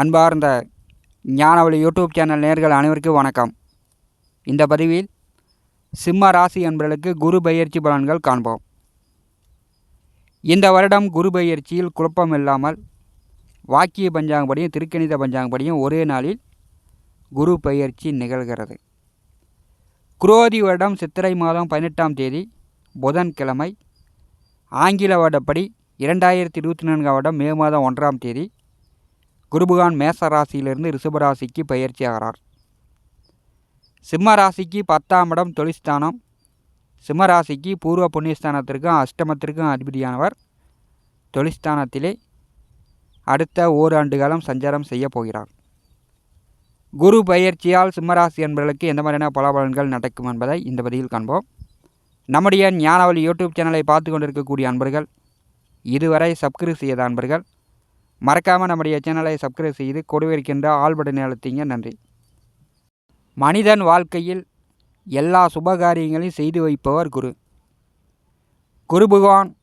அன்பார்ந்த ஞானவழி YouTube channel நேர்கள் அனைவருக்கும் வணக்கம். இந்த பதிவில் சிம்ம ராசி என்பவர்களுக்கு குரு பயிற்சி பலன்கள் காண்போம். இந்த வருடம் குரு பயிற்சியில் குழப்பம் இல்லாமல் வாக்கிய பஞ்சாங்கப்படியும் திருக்கணித பஞ்சாங்கப்படியும் ஒரே நாளில் குரு பயிற்சி நிகழ்கிறது. குரோதி வருடம் சித்திரை மாதம் பதினெட்டாம் தேதி புதன்கிழமை ஆங்கில வருடப்படி இரண்டாயிரத்தி இருபத்தி நான்காம் வருடம் மே மாதம் ஒன்றாம் தேதி குருபகான் மேச ராசியிலிருந்து ரிஷபராசிக்கு பயிற்சி ஆகிறார் சிம்ம ராசிக்கு பத்தாம் இடம் தொழிற்ஸ்தானம். சிம்ம ராசிக்கு பூர்வ புண்ணியஸ்தானத்திற்கும் அஷ்டமத்திற்கும் அதிபதியானவர். தொழிற்ஸ்தானத்திலே அடுத்த ஓராண்டு காலம் சஞ்சாரம் செய்ய போகிறார். குரு பயிற்சியால் சிம்மராசி என்பவர்களுக்கு எந்த மாதிரியான பலாபலன்கள் நடக்கும் என்பதை இந்த பதிவில் காண்போம். நம்முடைய ஞானவழி யூடியூப் சேனலை பார்த்து கொண்டிருக்கக்கூடிய அன்பர்கள் இதுவரை சப்ஸ்கிரைப் செய்யாத அன்பர்கள் மறக்காமல் நம்முடைய சேனலை சப்ஸ்கிரைப் செய்து கொடுவிருக்கின்ற ஆல் பட்டனை அழுத்திங்க நன்றி. மனிதன் வாழ்க்கையில் எல்லா சுபகாரியங்களையும் செய்து வைப்பவர் குரு. குரு பகவான்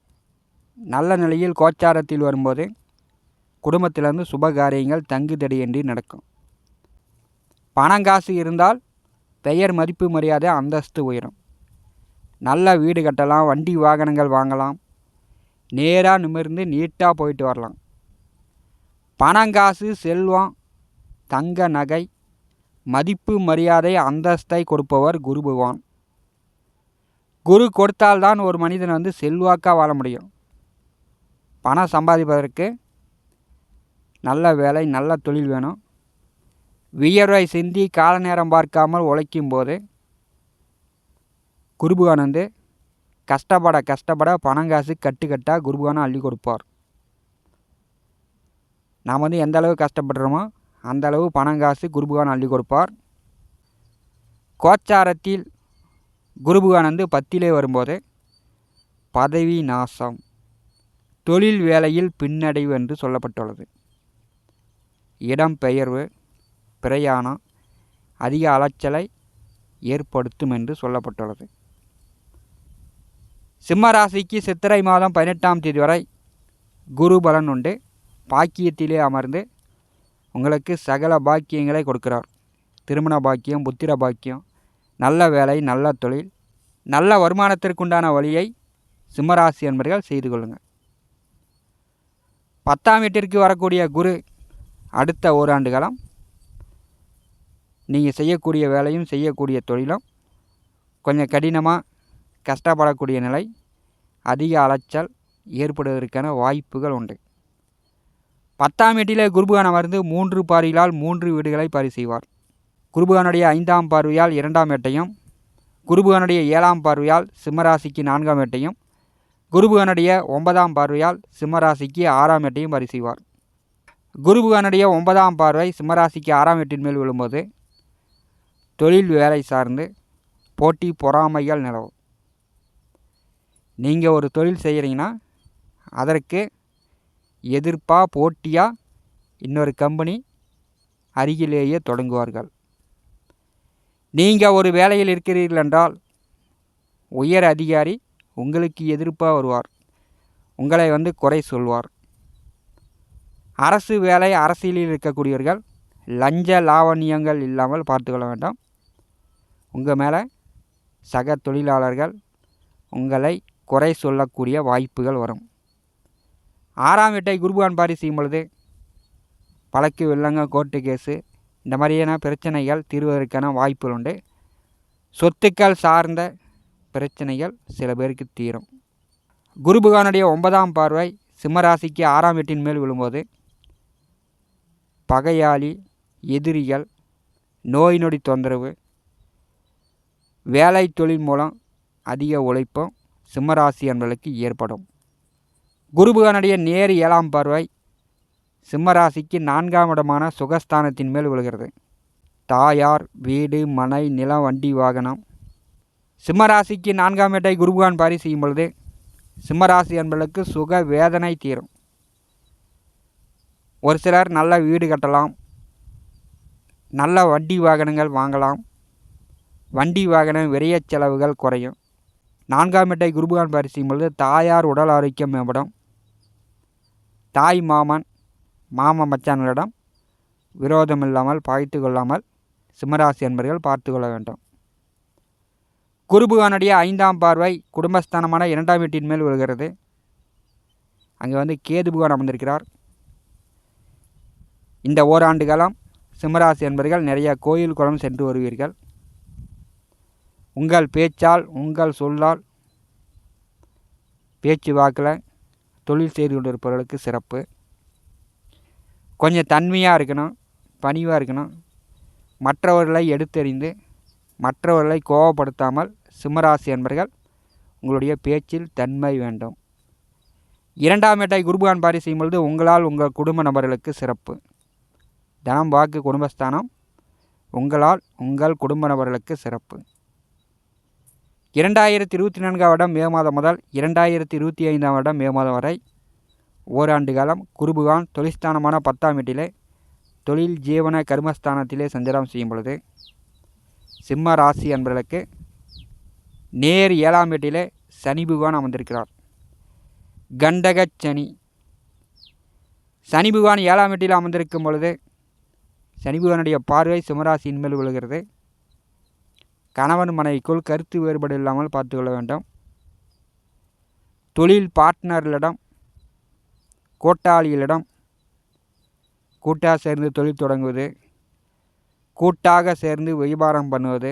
நல்ல நிலையில் கோச்சாரத்தில் வரும்போது குடும்பத்திலிருந்து சுபகாரியங்கள் தங்குதடையின்றி நடக்கும். பணங்காசு இருந்தால் பெயர் மதிப்பு மரியாதை அந்தஸ்து உயரும். நல்ல வீடு கட்டலாம் வண்டி வாகனங்கள் வாங்கலாம். நேராக நிமிர்ந்து நீட்டாக போயிட்டு வரலாம். பணங்காசு செல்வம் தங்க நகை மதிப்பு மரியாதை அந்தஸ்தை கொடுப்பவர் குரு பகவான். குரு கொடுத்தால்தான் ஒரு மனிதன் வந்து செல்வாக்காக வாழ முடியும். பணம் சம்பாதிப்பதற்கு நல்ல வேலை நல்ல தொழில் வேணும். வியர்வை சிந்தி கால நேரம் பார்க்காமல் உழைக்கும் போது குருபகான் வந்து கஷ்டப்பட கஷ்டப்பட பணங்காசு கட்டு கட்டாக குருபகானை அள்ளி கொடுப்பார். நாம் வந்து எந்த அளவு கஷ்டப்படுறோமோ அந்த அளவு பணங்காசு குருபகான் அள்ளி கொடுப்பார். கோச்சாரத்தில் குருபகான் வந்து பத்திலே வரும்போது பதவி நாசம். தொழில் வேலையில் பின்னடைவு என்று சொல்லப்பட்டுள்ளது. இடம் பெயர்வு பிரயாணம் அதிக அலைச்சலை ஏற்படுத்தும் என்று சொல்லப்பட்டுள்ளது. சிம்ம ராசிக்கு சித்திரை மாதம் பதினெட்டாம் தேதி வரை குரு பலன் உண்டு. பாக்கியத்திலே அமர்ந்து உங்களுக்கு சகல பாக்கியங்களை கொடுக்கிறார். திருமண பாக்கியம் புத்திர பாக்கியம் நல்ல வேலை நல்ல தொழில் நல்ல வருமானத்திற்குண்டான வழியை சிம்மராசி என்பர்கள் செய்து கொள்ளுங்கள் பத்தாம் வீட்டிற்கு வரக்கூடிய குரு அடுத்த ஓராண்டு காலம். நீங்கள் செய்யக்கூடிய வேலையும் செய்யக்கூடிய தொழிலும் கொஞ்சம் கடினமாக கஷ்டப்படக்கூடிய நிலை அதிக அலைச்சல் ஏற்படுவதற்கான வாய்ப்புகள் உண்டு. பத்தாம் வீட்டிலே குருபகான் அமர்ந்து மூன்று பார்வையால் மூன்று வீடுகளை பாரி செய்வார். குருபகானுடைய ஐந்தாம் பார்வையால் இரண்டாம் எட்டையும் குருபகானுடைய ஏழாம் பார்வையால் சிம்மராசிக்கு நான்காம் எட்டையும் குருபகானுடைய ஒன்பதாம் பார்வையால் சிம்மராசிக்கு ஆறாம் எட்டையும் பாரி செய்வார். குருபகானுடைய ஒன்பதாம் பார்வை சிம்மராசிக்கு ஆறாம் வீட்டின் மேல் விழும்போது தொழில் வேலை சார்ந்து போட்டி பொறாமைகள் நிலவும். நீங்கள் ஒரு தொழில் செய்கிறீங்கன்னா அதற்கு எதிர்ப்பாக போட்டியாக இன்னொரு கம்பெனி அருகிலேயே தொடங்குவார்கள். நீங்கள் ஒரு வேலையில் இருக்கிறீர்கள் என்றால் உயர் அதிகாரி உங்களுக்கு எதிர்ப்பாக வருவார். உங்களை வந்து குறை சொல்வார். அரசு வேலை அரசியலில் இருக்கக்கூடியவர்கள் லஞ்ச லாவணியங்கள் இல்லாமல் பார்த்துக்கொள்ள வேண்டாம். உங்கள் மேலே சக தொழிலாளர்கள் உங்களை குறை சொல்லக்கூடிய வாய்ப்புகள் வரும். ஆறாம் வீட்டை குருபான் பாரி செய்யும் பொழுது வழக்கு வில்லங்க கோர்ட்டு கேஸு இந்த மாதிரியான பிரச்சனைகள் தீர்வதற்கான வாய்ப்புகள் உண்டு. சொத்துக்கள் சார்ந்த பிரச்சனைகள் சில பேருக்கு தீரும். குருபகானுடைய ஒன்பதாம் பார்வை சிம்மராசிக்கு ஆறாம் வீட்டின் மேல் விழும்போது பகையாளி எதிரிகள் நோய் நொடி தொந்தரவு வேலை தொழில் மூலம் அதிக உழைப்பும் சிம்மராசி என்பதற்கு ஏற்படும். குருபுகானுடைய நேர் ஏழாம் பார்வை சிம்மராசிக்கு நான்காம் இடமான சுகஸ்தானத்தின் மேல் விழுகிறது. தாயார் வீடு மனை நிலம் வண்டி வாகனம். சிம்மராசிக்கு நான்காம் இடை குருபுகான் பாரி செய்யும் பொழுது சிம்மராசி என்பதற்கு சுக வேதனை தீரும். ஒரு சிலர் நல்ல வீடு கட்டலாம் நல்ல வண்டி வாகனங்கள் வாங்கலாம் வண்டி வாகன விரைய செலவுகள் குறையும். நான்காம் இடை குருபுகான் பாரி செய்யும் பொழுது தாயார் உடல் ஆரோக்கியம் மேம்படும். தாய் மாமன் மாமன் மச்சான்களிடம் விரோதம் இல்லாமல் பாய்த்து கொள்ளாமல் சிம்மராசி என்பர்கள் பார்த்து கொள்ள வேண்டும். குருபுகானுடைய ஐந்தாம் பார்வை குடும்பஸ்தானமான இரண்டாம் வீட்டின் மேல் விழுகிறது. அங்கே வந்து கேது புகான் அமர்ந்திருக்கிறார். இந்த ஓராண்டு காலம் சிம்மராசி என்பர்கள் நிறைய கோயில் குளம் சென்று வருவீர்கள். உங்கள் பேச்சால் உங்கள் சொல்லால் பேச்சு வாக்கில் தொழில் செய்து கொண்டிருப்பவர்களுக்கு சிறப்பு. கொஞ்சம் தன்மையாக இருக்கணும் பணிவாக இருக்கணும். மற்றவர்களை எடுத்தறிந்து மற்றவர்களை கோபப்படுத்தாமல் சிம்மராசி என்பர்கள் உங்களுடைய பேச்சில் தன்மை வேண்டும். இரண்டாம் வேட்டை குருபகான் பாரி செய்யும் பொழுது உங்களால் உங்கள் குடும்ப நபர்களுக்கு சிறப்பு. தனம் வாக்கு குடும்பஸ்தானம் உங்களால் உங்கள் குடும்ப நபர்களுக்கு சிறப்பு. இரண்டாயிரத்தி இருபத்தி நான்காம் வருடம் மே மாதம் முதல் இரண்டாயிரத்தி இருபத்தி ஐந்தாம் வருடம் மே மாதம் வரை ஓராண்டு காலம் குருபுகான் தொழிற்ஸ்தானமான பத்தாம் வீட்டிலே தொழில் ஜீவன கர்மஸ்தானத்திலே சஞ்சாரம் செய்யும் பொழுது சிம்ம ராசி என்பவர்களுக்கு நேர் ஏழாம் வீட்டிலே சனி பகவான் அமர்ந்திருக்கிறார். கண்டகச் சனி. சனி பகவான் ஏழாம் வீட்டில் அமர்ந்திருக்கும் பொழுது சனி பகவானுடைய பார்வை சிம்மராசியின் மேல் விழுகிறது. கணவன் மனைவிக்குள் கருத்து வேறுபாடு இல்லாமல் பார்த்துக்கொள்ள வேண்டும். தொழில் பார்ட்னர்களிடம் கூட்டாளிகளிடம் கூட்டாக சேர்ந்து தொழில் தொடங்குவது கூட்டாக சேர்ந்து வியாபாரம் பண்ணுவது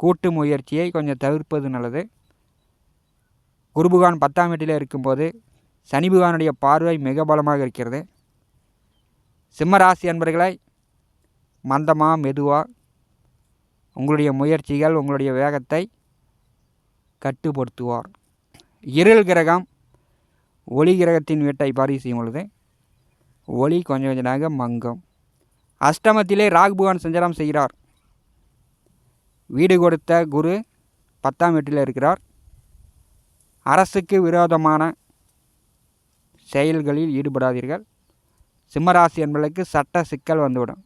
கூட்டு முயற்சியை கொஞ்சம் தவிர்ப்பது நல்லது. குருபுகான் பத்தாம் வீட்டில் இருக்கும்போது சனிபுகானுடைய பார்வை மிக பலமாக இருக்கிறது. சிம்மராசி அன்பர்களை மந்தமாக மெதுவாக உங்களுடைய முயற்சிகள் உங்களுடைய வேகத்தை கட்டுப்படுத்துவார். இருள் கிரகம் ஒளி கிரகத்தின் வீட்டை பாரி செய்யும் பொழுது ஒளி கொஞ்சம் கொஞ்சமாக மங்கும். அஷ்டமத்திலே ராகுபகவான் சஞ்சாரம் செய்கிறார். வீடு கொடுத்த குரு பத்தாம் வீட்டில் இருக்கிறார். அரசுக்கு விரோதமான செயல்களில் ஈடுபடாதீர்கள். சிம்மராசி என்பதற்கு சட்ட சிக்கல் வந்துவிடும்.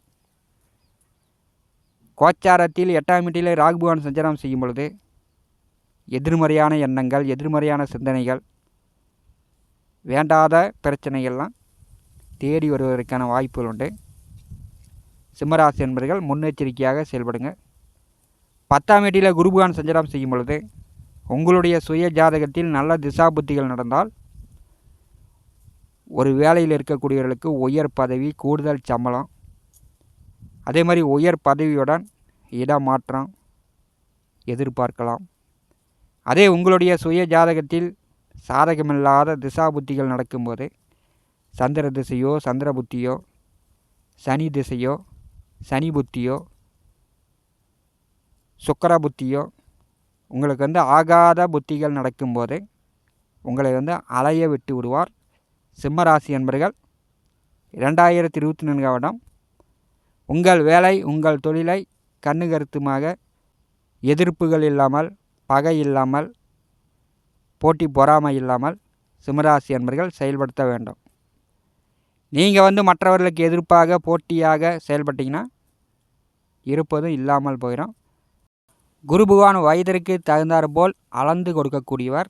கோச்சாரத்தில் எட்டாம் வீட்டிலே ராகுபவன் சஞ்சாரம் செய்யும் பொழுது எதிர்மறையான எண்ணங்கள் எதிர்மறையான சிந்தனைகள் வேண்டாத பிரச்சனைகள்லாம் தேடி வருவதற்கான வாய்ப்புகள் உண்டு. சிம்மராசி என்பர்கள் முன்னெச்சரிக்கையாக செயல்படுங்க பத்தாம் வீட்டில் குருபகான் சஞ்சாரம் செய்யும் பொழுது உங்களுடைய சுய ஜாதகத்தில் நல்ல திசாபுத்திகள் நடந்தால் ஒரு வேலையில் இருக்கக்கூடியவர்களுக்கு உயர் பதவி கூடுதல் சம்பளம் அதே மாதிரி உயர் பதவியுடன் இடமாற்றம் எதிர்பார்க்கலாம். அதே உங்களுடைய சுய ஜாதகத்தில் சாதகமில்லாத திசா புத்திகள் நடக்கும்போது சந்திர திசையோ சந்திர புத்தியோ சனி திசையோ சனி புத்தியோ சுக்கர புத்தியோ உங்களுக்கு வந்து ஆகாத புத்திகள் நடக்கும்போது உங்களை வந்து அலைய விட்டு விடுவார். சிம்மராசி என்பர்கள் இரண்டாயிரத்தி இருபத்தி நான்காம் வருடம் உங்கள் வேலை உங்கள் தொழிலை கண்ணு கருத்துமாக எதிர்ப்புகள் இல்லாமல் பகை இல்லாமல் போட்டி பொறாமை இல்லாமல் சிம்மராசி என்பர்கள் செயல்படுத்த வேண்டும். நீங்கள் வந்து மற்றவர்களுக்கு எதிர்ப்பாக போட்டியாக செயல்பட்டிங்கன்னா இருப்பதும் இல்லாமல் போயிடும் குரு பகவான் வயதிற்கு தகுந்தாற் போல் அளந்து கொடுக்கக்கூடியவர்.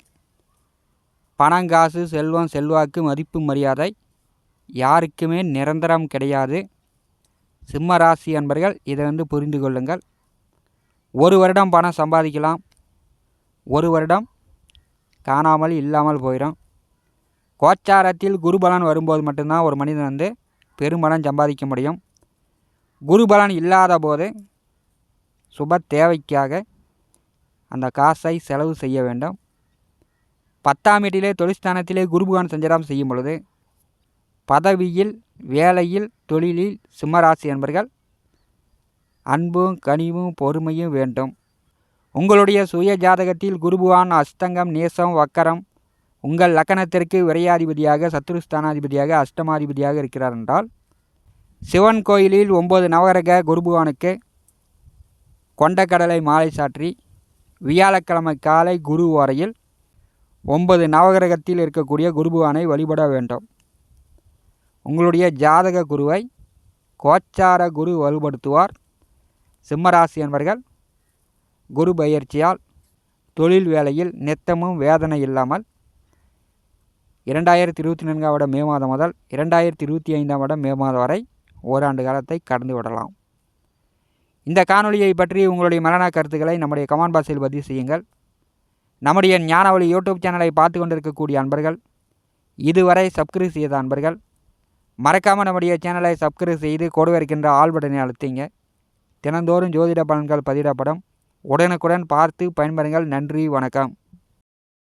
பணம் காசு செல்வம் செல்வாக்கு மதிப்பு மரியாதை யாருக்குமே நிரந்தரம் கிடையாது. சிம்ம ராசி அன்பர்கள் இதை வந்து புரிந்து கொள்ளுங்கள். ஒரு வருடம் பணம் சம்பாதிக்கலாம். ஒரு வருடம் காணாமல் இல்லாமல் போயிடும் கோச்சாரத்தில் குருபலன் வரும்போது மட்டும்தான் ஒரு மனிதன் வந்து பெரும்பலன் சம்பாதிக்க முடியும். குருபலன் இல்லாத போது சுப தேவைக்காக அந்த காசை செலவு செய்ய வேண்டும். பத்தாம் வீட்டிலே தொழிற்ஸ்தானத்திலே குருபகான் சஞ்சாரம் செய்யும் பொழுது பதவியில் வேலையில் தொழிலில் சிம்மராசி என்பர்கள் அன்பும் கனிவும் பொறுமையும் வேண்டும். உங்களுடைய சுய ஜாதகத்தில் குருபுவான் அஸ்தங்கம் நேசம் வக்கரம் உங்கள் லக்கணத்திற்கு விரையாதிபதியாக சத்ருஸ்தானாதிபதியாக அஷ்டமாதிபதியாக இருக்கிறார் என்றால் சிவன் கோயிலில் ஒம்பது நவகிரக குருபுவானுக்கு கொண்டக்கடலை மாலை சாற்றி வியாழக்கிழமை காலை குரு வரையில் ஒன்பது நவகிரகத்தில் இருக்கக்கூடிய குருபுவானை வழிபட வேண்டும். உங்களுடைய ஜாதக குருவை கோச்சார குரு வலுப்படுத்துவார். சிம்மராசி என்பர்கள் குரு பயிற்சியால் தொழில் வேலையில் நித்தமும் வேதனை இல்லாமல் இரண்டாயிரத்தி இருபத்தி நான்காம் வருடம் மே மாதம் முதல் இரண்டாயிரத்தி இருபத்தி ஐந்தாம் வருடம் மே மாதம் வரை ஓராண்டு காலத்தை கடந்து விடலாம். இந்த காணொலியை பற்றி உங்களுடைய மரண கருத்துக்களை நம்முடைய கமெண்ட் பாக்ஸில் பதிவு செய்யுங்கள். நம்முடைய ஞானவழி யூடியூப் சேனலை பார்த்து கொண்டிருக்கக்கூடிய அன்பர்கள் இதுவரை சப்ஸ்கிரைப் செய்த அன்பர்கள் மறக்காமல் நம்முடைய சேனலை சப்ஸ்கிரைப் செய்து கொடு இருக்கின்ற ஆள் பட்டனை அழுத்திங்க. தினந்தோறும் ஜோதிட பலன்கள் பதிவிடப்படும். உடனுக்குடன் பார்த்து பயன்பெறுங்கள். நன்றி வணக்கம்.